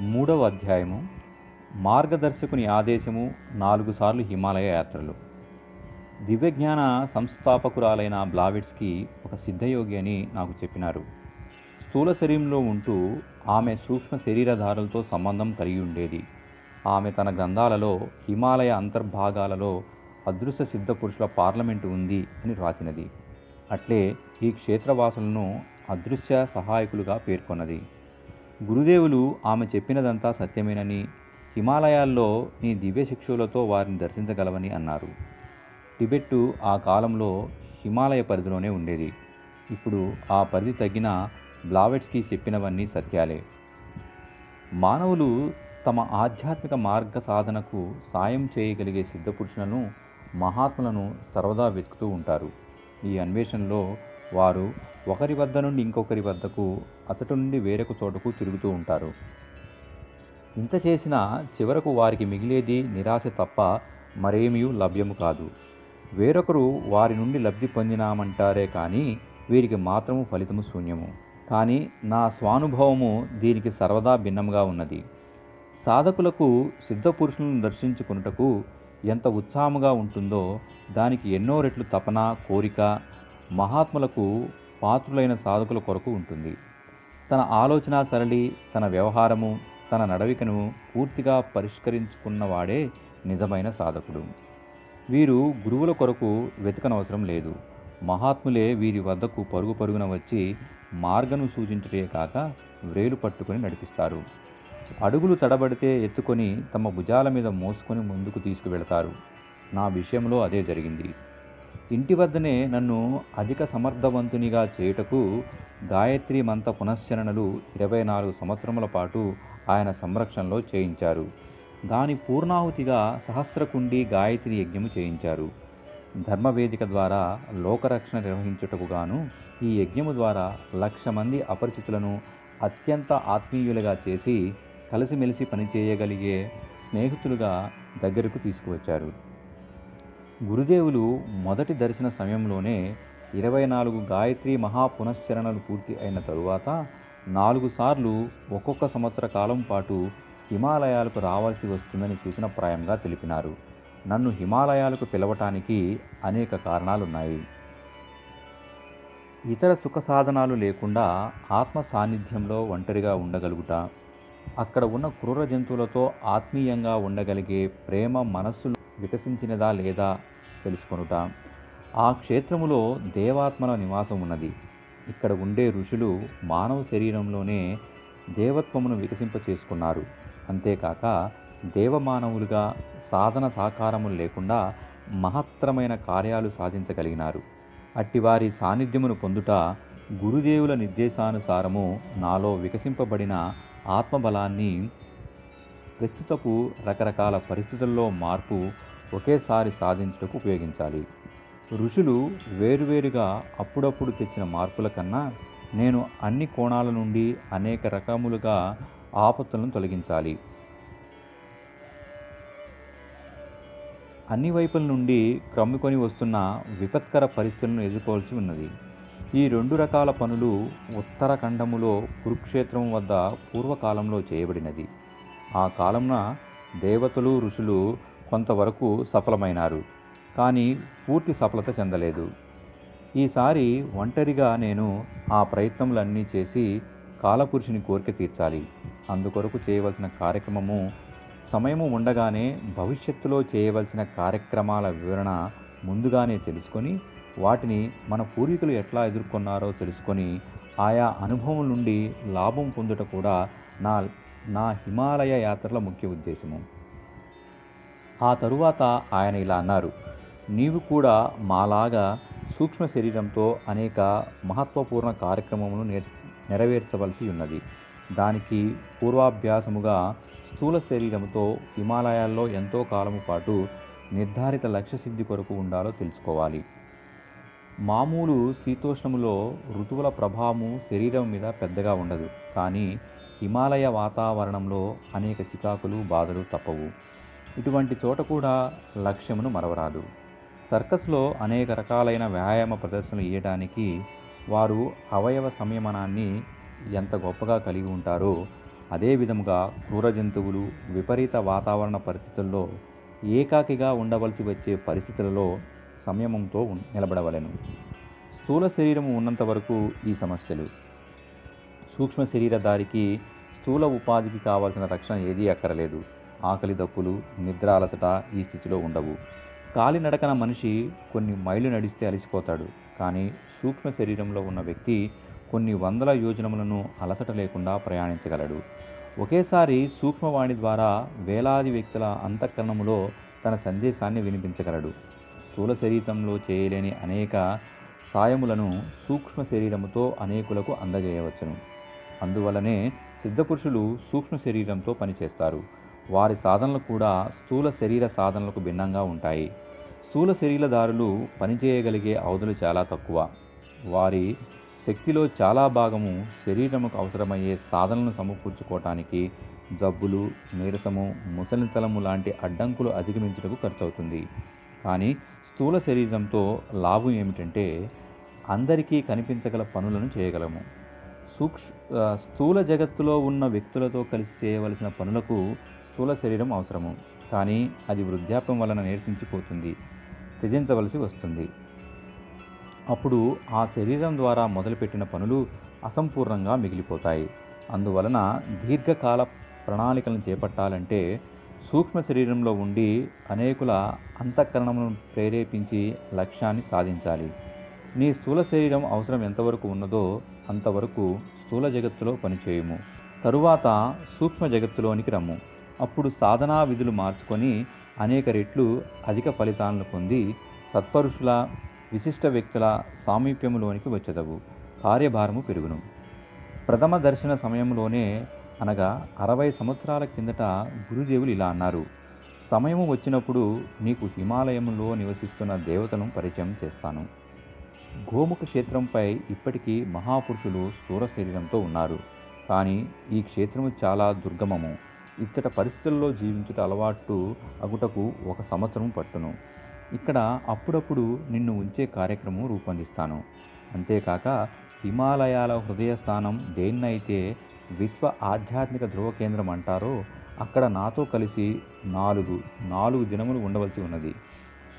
మూడవ అధ్యాయము మార్గదర్శకుని ఆదేశము నాలుగు సార్లు హిమాలయ యాత్రలు. దివ్యజ్ఞాన సంస్థాపకురాలైన బ్లావిట్స్కి ఒక సిద్ధయోగి అని నాకు చెప్పినారు. స్థూల శరీరంలో ఉంటూ ఆమె సూక్ష్మ శరీరధారలతో సంబంధం కలిగి ఉండేది. ఆమె తన గ్రంథాలలో హిమాలయ అంతర్భాగాలలో అదృశ్య సిద్ధ పురుషుల పార్లమెంటు ఉంది అని రాసినది. అట్లే ఈ క్షేత్రవాసులను అదృశ్య సహాయకులుగా పేర్కొన్నది. గురుదేవులు ఆమె చెప్పినదంతా సత్యమేనని హిమాలయాల్లో నీ దివ్యశిక్షులతో వారిని దర్శించగలవని అన్నారు. టిబెట్టు ఆ కాలంలో హిమాలయ పరిధిలోనే ఉండేది. ఇప్పుడు ఆ పరిధి తగ్గిన బ్లావెట్స్కి చెప్పినవన్నీ సత్యాలే. మానవులు తమ ఆధ్యాత్మిక మార్గ సాధనకు సాయం చేయగలిగే సిద్ధపురుషులను మహాత్ములను సర్వదా వెతుకుతూ ఉంటారు. ఈ అన్వేషణలో వారు ఒకరి వద్ద నుండి ఇంకొకరి వద్దకు అతటి నుండి వేరొక చోటకు తిరుగుతూ ఉంటారు. ఇంత చేసినా చివరకు వారికి మిగిలేది నిరాశ తప్ప మరేమీ లభ్యము కాదు. వేరొకరు వారి నుండి లబ్ధి పొందినామంటారే కానీ వీరికి మాత్రము ఫలితము శూన్యము. కానీ నా స్వానుభవము దీనికి సర్వదా భిన్నంగా ఉన్నది. సాధకులకు సిద్ధపురుషులను దర్శించుకున్నటకు ఎంత ఉత్సాహముగా ఉంటుందో దానికి ఎన్నో రెట్లు తపన కోరిక మహాత్ములకు పాత్రులైన సాధకుల కొరకు ఉంటుంది. తన ఆలోచన సరళి తన వ్యవహారము తన నడవికను పూర్తిగా పరిష్కరించుకున్నవాడే నిజమైన సాధకుడు. వీరు గురువుల కొరకు వెతకనవసరం లేదు. మహాత్ములే వీరి వద్దకు పరుగు పరుగున వచ్చి మార్గను సూచించటే కాక వ్రేలు పట్టుకొని నడిపిస్తారు. అడుగులు తడబడితే ఎత్తుకొని తమ భుజాల మీద మోసుకొని ముందుకు తీసుకువెళతారు. నా విషయంలో అదే జరిగింది. ఇంటి వద్దనే నన్ను అధిక సమర్థవంతునిగా చేయుటకు గాయత్రి మంత పునశ్చరణలు ఇరవై నాలుగు సంవత్సరముల పాటు ఆయన సంరక్షణలో చేయించారు. దాని పూర్ణాహుతిగా సహస్రకుండి గాయత్రి యజ్ఞము చేయించారు. ధర్మవేదిక ద్వారా లోకరక్షణ నిర్వహించుటకు గాను ఈ యజ్ఞము ద్వారా లక్ష మంది అపరిచితులను అత్యంత ఆత్మీయులుగా చేసి కలిసిమెలిసి పనిచేయగలిగే స్నేహితులుగా దగ్గరకు తీసుకువచ్చారు. గురుదేవులు మొదటి దర్శన సమయంలోనే ఇరవై నాలుగు గాయత్రి మహాపునశ్చరణలు పూర్తి అయిన తరువాత నాలుగు సార్లు ఒక్కొక్క సంవత్సర కాలం పాటు హిమాలయాలకు రావాల్సి వస్తుందని సూచనప్రాయంగా తెలిపినారు. నన్ను హిమాలయాలకు పిలవటానికి అనేక కారణాలున్నాయి. ఇతర సుఖ సాధనాలు లేకుండా ఆత్మ సాన్నిధ్యంలో ఒంటరిగా ఉండగలుగుట అక్కడ ఉన్న క్రూర జంతువులతో ఆత్మీయంగా ఉండగలిగే ప్రేమ మనస్సులు వికసించినదా లేదా తెలుసుకొనుట. ఆ క్షేత్రములో దేవాత్మల నివాసం ఉన్నది. ఇక్కడ ఉండే ఋషులు మానవ శరీరంలోనే దేవత్వమును వికసింప చేసుకున్నారు. అంతేకాక దేవమానవులుగా సాధన సాకారములు లేకుండా మహత్తరమైన కార్యాలు సాధించగలిగినారు. అట్టివారి సాన్నిధ్యమును పొందుట గురుదేవుల నిర్దేశానుసారము నాలో వికసింపబడిన ఆత్మబలాన్ని ప్రస్తుతపు రకరకాల పరిస్థితుల్లో మార్పు ఒకేసారి సాధించుటకు ఉపయోగించాలి. ఋషులు వేరువేరుగా అప్పుడప్పుడు తెచ్చిన మార్పుల కన్నా నేను అన్ని కోణాల నుండి అనేక రకములుగా ఆపత్తులను తొలగించాలి. అన్ని వైపుల నుండి క్రమ్ముకొని వస్తున్న విపత్కర పరిస్థితులను ఎదుర్కోవాల్సి ఉన్నది. ఈ రెండు రకాల పనులు ఉత్తరఖండములో కురుక్షేత్రం వద్ద పూర్వకాలంలో చేయబడినది. ఆ కాలంన దేవతలు ఋషులు కొంతవరకు సఫలమైనారు కానీ పూర్తి సఫలత చెందలేదు. ఈసారి ఒంటరిగా నేను ఆ ప్రయత్నములన్నీ చేసి కాలపురుషుని కోరిక తీర్చాలి. అందుకొరకు చేయవలసిన కార్యక్రమము సమయము ఉండగానే భవిష్యత్తులో చేయవలసిన కార్యక్రమాల వివరణ ముందుగానే తెలుసుకొని వాటిని మన పూర్వీకులు ఎట్లా ఎదుర్కొన్నారో తెలుసుకొని ఆయా అనుభవం నుండి లాభం పొందుట కూడా నా నా హిమాలయ యాత్రల ముఖ్య ఉద్దేశము. ఆ తరువాత ఆయన ఇలా అన్నారు నీవు కూడా మాలాగా సూక్ష్మ శరీరంతో అనేక మహత్వపూర్ణ కార్యక్రమమును నెర నెరవేర్చవలసి ఉన్నది. దానికి పూర్వాభ్యాసముగా స్థూల శరీరముతో హిమాలయాల్లో ఎంతో కాలము పాటు నిర్ధారిత లక్ష్య సిద్ధి కొరకు ఉండాలో తెలుసుకోవాలి. మామూలు శీతోష్ణములో ఋతువుల ప్రభావము శరీరం మీద పెద్దగా ఉండదు. కానీ హిమాలయ వాతావరణంలో అనేక చికాకులు బాధలు తప్పవు. ఇటువంటి చోట కూడా లక్ష్యమును మరవరాదు. సర్కస్లో అనేక రకాలైన వ్యాయామ ప్రదర్శనలు ఇవ్వడానికి వారు అవయవ సంయమనాన్ని ఎంత గొప్పగా కలిగి ఉంటారో అదే విధముగా క్రూర జంతువులు విపరీత వాతావరణ పరిస్థితుల్లో ఏకాకిగా ఉండవలసి వచ్చే పరిస్థితులలో సంయమంతో నిలబడవలను నిలబడవలెను. స్థూల శరీరము ఉన్నంత వరకు ఈ సమస్యలు. సూక్ష్మ శరీరధారికి స్థూల ఉపాధికి కావాల్సిన రక్షణ ఏదీ అక్కరలేదు. ఆకలి దప్పులు నిద్ర అలసట ఈ స్థితిలో ఉండవు. కాలినడకన మనిషి కొన్ని మైళ్ళు నడిస్తే అలసిపోతాడు. కానీ సూక్ష్మ శరీరంలో ఉన్న వ్యక్తి కొన్ని వందల యోజనములను అలసట లేకుండా ప్రయాణించగలడు. ఒకేసారి సూక్ష్మవాణి ద్వారా వేలాది వ్యక్తుల అంతఃకరణములో తన సందేశాన్ని వినిపించగలడు. స్థూల శరీరంలో చేయలేని అనేక సాయములను సూక్ష్మ శరీరముతో అనేకులకు అందజేయవచ్చును. అందువలనే సిద్ధపురుషులు సూక్ష్మ శరీరంతో పనిచేస్తారు. వారి సాధనలు కూడా స్థూల శరీర సాధనలకు భిన్నంగా ఉంటాయి. స్థూల శరీరదారులు పనిచేయగలిగే అవధులు చాలా తక్కువ. వారి శక్తిలో చాలా భాగము శరీరముకు అవసరమయ్యే సాధనలను సమకూర్చుకోవటానికి జబ్బులు నీరసము ముసలితలము లాంటి అడ్డంకులు అధిగమించుటకు ఖర్చవుతుంది. కానీ స్థూల శరీరంతో లాభం ఏమిటంటే అందరికీ కనిపించగల పనులను చేయగలము. సూక్ష్ స్థూల జగత్తులో ఉన్న వ్యక్తులతో కలిసి చేయవలసిన పనులకు స్థూల శరీరం అవసరము కానీ అది వృద్ధాప్యం వలన నీరసించిపోతుంది త్యజించవలసి వస్తుంది. అప్పుడు ఆ శరీరం ద్వారా మొదలుపెట్టిన పనులు అసంపూర్ణంగా మిగిలిపోతాయి. అందువలన దీర్ఘకాల ప్రణాళికలను చేపట్టాలంటే సూక్ష్మ శరీరంలో ఉండి అనేకుల అంతఃకరణములను ప్రేరేపించి లక్ష్యాన్ని సాధించాలి. నీ స్థూల శరీరం అవసరం ఎంతవరకు ఉన్నదో అంతవరకు స్థూల జగత్తులో పనిచేయము. తరువాత సూక్ష్మ జగత్తులోనికి రమ్ము. అప్పుడు సాధనా విధులు మార్చుకొని అనేక రెట్లు అధిక ఫలితాలను పొంది సత్పరుషుల విశిష్ట వ్యక్తుల సామీప్యములోనికి వచ్చేదవు. కార్యభారము పెరుగును. ప్రథమ దర్శన సమయంలోనే అనగా అరవై సంవత్సరాల కిందట గురుదేవులు ఇలా అన్నారు. సమయము వచ్చినప్పుడు నీకు హిమాలయంలో నివసిస్తున్న దేవతను పరిచయం చేస్తాను. గోముఖ క్షేత్రంపై ఇప్పటికీ మహాపురుషులు స్థూల శరీరంతో ఉన్నారు. కానీ ఈ క్షేత్రము చాలా దుర్గమము. ఇచ్చట పరిస్థితుల్లో జీవించుట అలవాటు అగుటకు ఒక సంవత్సరం పట్టును. ఇక్కడ అప్పుడప్పుడు నిన్ను ఉంచే కార్యక్రమం రూపొందిస్తాను. అంతేకాక హిమాలయాల హృదయ స్థానం దేన్నైతే విశ్వ ఆధ్యాత్మిక ధ్రువ కేంద్రం అంటారో అక్కడ నాతో కలిసి నాలుగు నాలుగు దినములు ఉండవలసి ఉన్నది.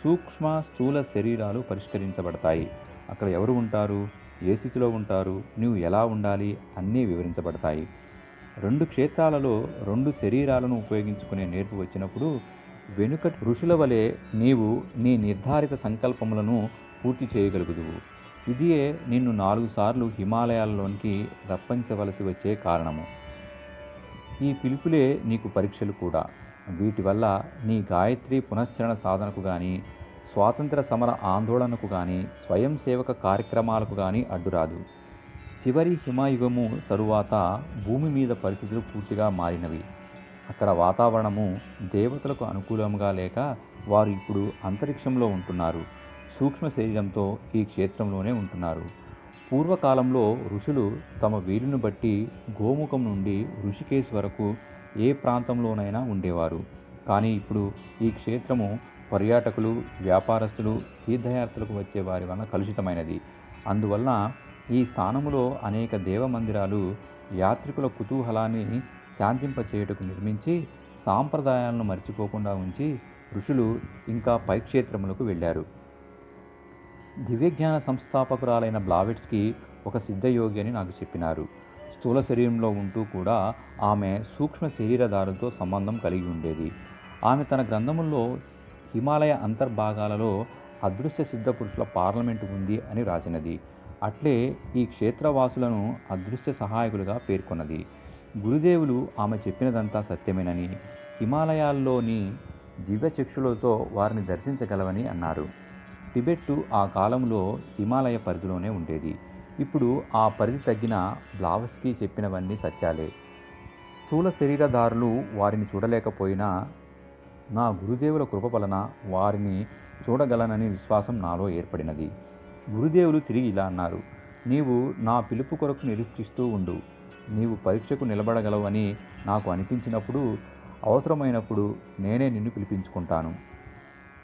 సూక్ష్మ స్థూల శరీరాలు పరిష్కరించబడతాయి. అక్కడ ఎవరు ఉంటారు? ఏ స్థితిలో ఉంటారు? నువ్వు ఎలా ఉండాలి? అన్నీ వివరించబడతాయి. రెండు క్షేత్రాలలో రెండు శరీరాలను ఉపయోగించుకునే నేర్పు వచ్చినప్పుడు వెనుక ఋషుల వలె నీవు నీ నిర్ధారిత సంకల్పములను పూర్తి చేయగలుగుదువు. ఇదియే నిన్ను నాలుగు సార్లు హిమాలయాల్లోనికి రప్పించవలసి వచ్చే కారణము. ఈ పిలుపులే నీకు పరీక్షలు కూడా. వీటి వల్ల నీ గాయత్రి పునశ్చరణ సాధనకు కానీ స్వాతంత్ర సమర ఆందోళనకు కానీ స్వయం సేవక కార్యక్రమాలకు కానీ అడ్డురాదు. చివరి హిమయుగము తరువాత భూమి మీద పరిస్థితులు పూర్తిగా మారినవి. అక్కడ వాతావరణము దేవతలకు అనుకూలంగా లేక వారు ఇప్పుడు అంతరిక్షంలో ఉంటున్నారు. సూక్ష్మ శరీరంతో ఈ క్షేత్రంలోనే ఉంటున్నారు. పూర్వకాలంలో ఋషులు తమ వీలును బట్టి గోముఖం నుండి ఋషికేశ్ వరకు ఏ ప్రాంతంలోనైనా ఉండేవారు. కానీ ఇప్పుడు ఈ క్షేత్రము పర్యాటకులు వ్యాపారస్తులు తీర్థయాత్రలకు వచ్చే వారి వలన కలుషితమైనది. అందువలన ఈ స్థానములో అనేక దేవ మందిరాలు యాత్రికుల కుతూహలాన్ని శాంతింపచేయుటకు నిర్మించి సాంప్రదాయాలను మర్చిపోకుండా ఉంచి ఋషులు ఇంకా పైక్షేత్రములకు వెళ్ళారు. దివ్యజ్ఞాన సంస్థాపకురాలైన బ్లావెట్స్కి ఒక సిద్ధయోగి అని నాకు చెప్పినారు. స్థూల శరీరంలో ఉంటూ కూడా ఆమె సూక్ష్మ శరీరదారులతో సంబంధం కలిగి ఉండేది. ఆమె తన గ్రంథముల్లో హిమాలయ అంతర్భాగాలలో అదృశ్య సిద్ధ పురుషుల పార్లమెంటు ఉంది అని రాసినది. అట్లే ఈ క్షేత్రవాసులను అదృశ్య సహాయకులుగా పేర్కొన్నది. గురుదేవులు ఆమె చెప్పినదంతా సత్యమేనని హిమాలయాల్లోని దివ్యచక్షులతో వారిని దర్శించగలవని అన్నారు. టిబెట్టు ఆ కాలంలో హిమాలయ పరిధిలోనే ఉండేది. ఇప్పుడు ఆ పరిధి తగ్గిన బ్లావస్కీ చెప్పినవన్నీ సత్యాలే. స్థూల శరీరదారులు వారిని చూడలేకపోయినా నా గురుదేవుల కృప వలన వారిని చూడగలనని విశ్వాసం నాలో ఏర్పడినది. గురుదేవులు తిరిగి ఇలా అన్నారు నీవు నా పిలుపు కొరకు నిరీక్షిస్తూ ఉండు. నీవు పరీక్షకు నిలబడగలవని నాకు అనిపించినప్పుడు అవసరమైనప్పుడు నేనే నిన్ను పిలిపించుకుంటాను.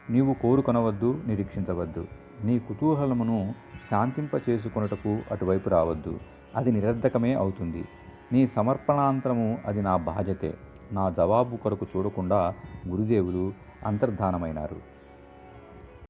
నీవు కోరుకొనవద్దు నిరీక్షించవద్దు. నీ కుతూహలమును శాంతింప చేసుకొనుటకు అటువైపు రావద్దు. అది నిరర్ధకమే అవుతుంది. నీ సమర్పణాంతరము అది నా బాధ్యతే. నా జవాబు కొరకు చూడకుండా గురుదేవులు అంతర్ధానమైనారు.